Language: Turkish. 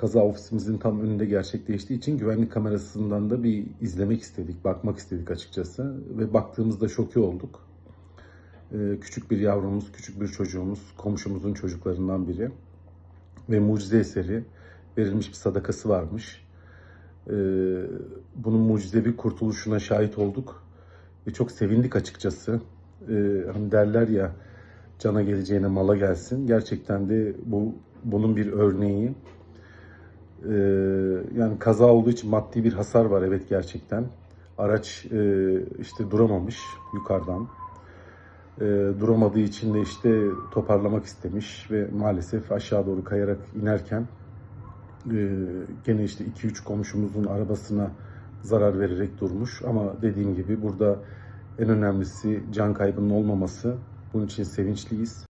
kaza ofisimizin tam önünde gerçekleştiği için güvenlik kamerasından da bir izlemek istedik, bakmak istedik açıkçası. Ve baktığımızda şoke olduk. Ee, küçük bir yavrumuz, küçük bir çocuğumuz, komşumuzun çocuklarından biri. Ve mucize eseri verilmiş bir sadakası varmış. Ee, bunun mucizevi kurtuluşuna şahit olduk. Ve çok sevindik açıkçası. Ee, hani derler ya cana geleceğine mala gelsin. Gerçekten de bu bunun bir örneği. Ee, yani kaza olduğu için maddi bir hasar var evet gerçekten. Araç e, işte duramamış yukarıdan. Ee, duramadığı için de işte toparlamak istemiş ve maalesef aşağı doğru kayarak inerken e, gene işte 2-3 komşumuzun arabasına zarar vererek durmuş. Ama dediğim gibi burada en önemlisi can kaybının olmaması. Bunun için sevinçliyiz.